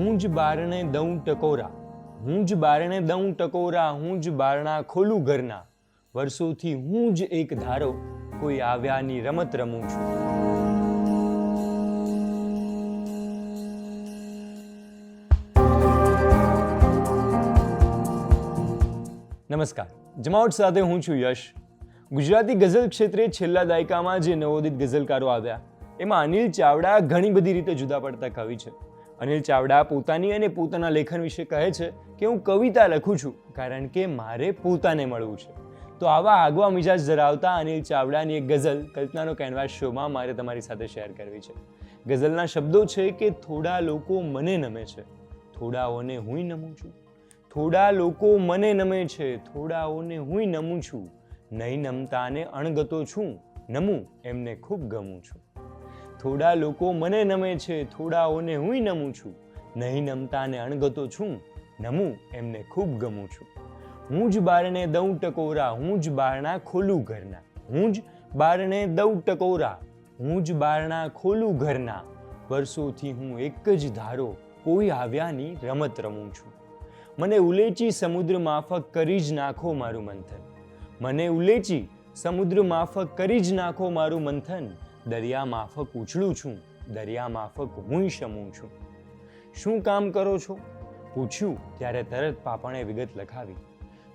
હું જ બારણે દઉં ટકોરા. હું જ બારણે દઉં ટકોરા હું જ બારણા ખોલું ઘરના. વર્ષોથી હું જ એક ધારો, કોઈ આવ્યાની રમત રમું છું. નમસ્કાર. જમાવટ સાથે હું છું યશ. ગુજરાતી ગઝલ ક્ષેત્રે છેલ્લા દાયકામાં જે નવોદિત ગઝલકારો આવ્યા, એમાં અનિલ ચાવડા ઘણી બધી રીતે જુદા પડતા કવિ છે. અનિલ ચાવડા પોતાની અને પોતાના લેખન વિશે કહે છે કે હું કવિતા લખું છું કારણ કે મારે પોતાને મળવું છે. તો આવા આગવા મિજાજ ધરાવતા અનિલ ચાવડાની એક ગઝલ કલ્પનાનો કેનવાસ શોમાં મારે તમારી સાથે શેર કરવી છે. ગઝલના શબ્દો છે કે થોડા લોકો મને નમે છે. થોડાઓને હુંય નમું છું. થોડા લોકો મને નમે છે. થોડાઓને હું નમું છું. નહીં નમતાને અણગતો છું. નમું એમને ખૂબ ગમું છું. થોડા લોકો મને નમે છે, થોડાઓને હુંય નમું છું. નહીં નમતાને અણગતો છું, નમું એમને ખૂબ ગમું છું. હું જ બારણે દઉં ટકોરા, હું જ બારણા ખોલું ઘરના. હું જ બારણે દઉં ટકોરા, હું જ બારણા ખોલું ઘરના. વર્ષોથી હું એક જ ધારો, કોઈ આવ્યાની રમત રમું છું. મને ઉલેચી સમુદ્ર માફક કરી જ નાખો મારું મંથન. મને ઉલેચી સમુદ્ર માફક કરી જ નાખો મારું મંથન. દરિયા માફક ઉછળું છું દરિયા માફક હું શમું છું. શું કામ કરો છો? પૂછ્યું ત્યારે તરત પાપણે વિગત લખાવી.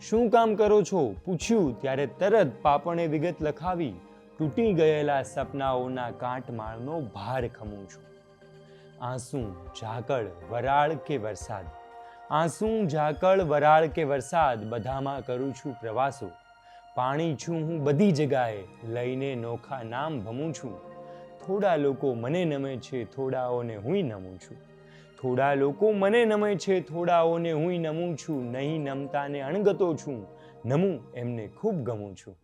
શું કામ કરો છો? પૂછ્યું ત્યારે તરત પાપણે વિગત લખાવી. તૂટી ગયેલા સપનાઓના કાંટમાળનો ભાર ખમું છું. આંસુ, ઝાકળ, વરાળ કે વરસાદ? આંસુ, ઝાકળ, વરાળ કે વરસાદ બધામાં કરું છું પ્રવાસો. પાણી છું હું બધી જગાએ, લઈને નોખા નામ ભમું છું. થોડા લોકો મને નમે છે, થોડાઓને હુંય નમું છું. થોડા લોકો મને નમે છે, થોડાઓને હુંય નમું છું. નહીં નમતાને અણગતો છું, નમું એમને ખૂબ ગમું છું.